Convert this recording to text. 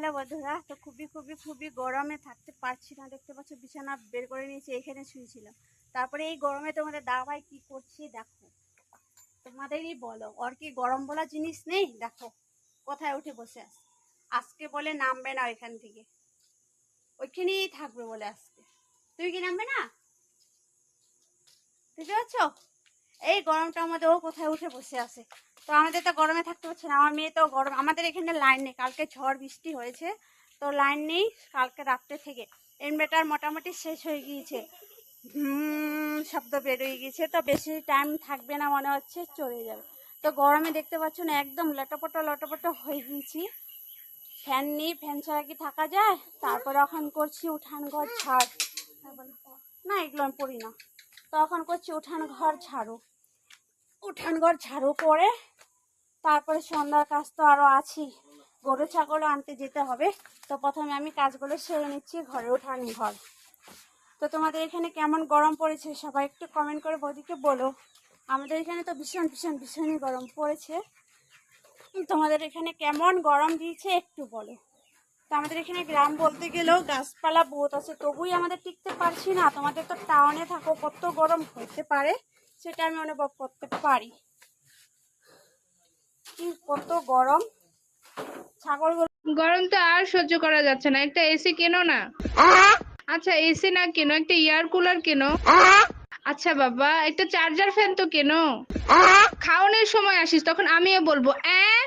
Hello বন্ধুরা, তো খুবই খুবই খুবই গরমে থাকতে পারছি না, দেখতে পাচ্ছ বিছানা বের করে নিয়েছি, এখানে শুয়েছিলাম। তারপরে এই গরমে তোমাদের দাবাই কি করছি দেখো। তোমাদেরই বলো, ওর কি গরম বলা জিনিস নেই? দেখো, কোথায় উঠে বসে আজকে বলে নামবে না ওইখান থেকে। ওইখানেই থাকবে বলে আজকে। তুমি কি নামবে না? বুঝতে পারছ এই গরমটার মধ্যে ও কোথায় উঠে বসে আছে। তো আমাদের তো গরমে থাকতে পারছে না, আমার মেয়ে তো গরম, আমাদের এখানে লাইন নেই, কালকে ঝড় বৃষ্টি হয়েছে, তো লাইন নেই কালকে রাত্রে থেকে। ইনভার্টার মোটামুটি শেষ হয়ে গিয়েছে। শব্দ বেরোয় গিয়েছে, তো বেশি টাইম থাকবে না মনে হচ্ছে, চলে যাবে। তো গরমে দেখতে পাচ্ছ না, একদম লটপটো লটপটো হয়ে গিয়েছি। ফ্যান নেই ফ্যান ছাড়া কি থাকা যায়? তারপর এখন করছি উঠান ঘর ঝাড়। না, এগুলো আমি পড়ি না। তখন করছি উঠান ঘর ঝাড়ু। উঠান ঘর ঝাড়ু করে, তারপরে সন্ধ্যার কাজ তো আরও আছি গরু ছাগলও আনতে যেতে হবে। তো প্রথমে আমি কাজগুলো সেরে নিচ্ছি, ঘরে উঠান ঘর। তো তোমাদের এখানে কেমন গরম পড়েছে সবাই একটু কমেন্ট করে বৌদিকে বলো। আমাদের এখানে তো ভীষণ ভীষণ, ভীষণই গরম পড়েছে। তোমাদের এখানে কেমন গরম দিয়েছে একটু বলো। তো আমাদের এখানে গ্রাম বলতে গেলেও গাছপালা বহুত আছে, তবুই আমাদের টিকতে পারছি না। তোমাদের তো টাউনে থাকো, কত গরম হতে পারে। সেটা আমি অনুভব করতে পারি। কত গরম। ছাগলগুলো গরম তো আর সহ্য করা যাচ্ছে না। একটা এসি কেনো না? আচ্ছা এসি না কেনো? একটা এয়ার কুলার কেনো? আচ্ছা বাবা একটা চার্জার ফ্যান তো কেনো? খাওয়ানোর সময় আসিস তখন আমিও বলব অ্যাঁ?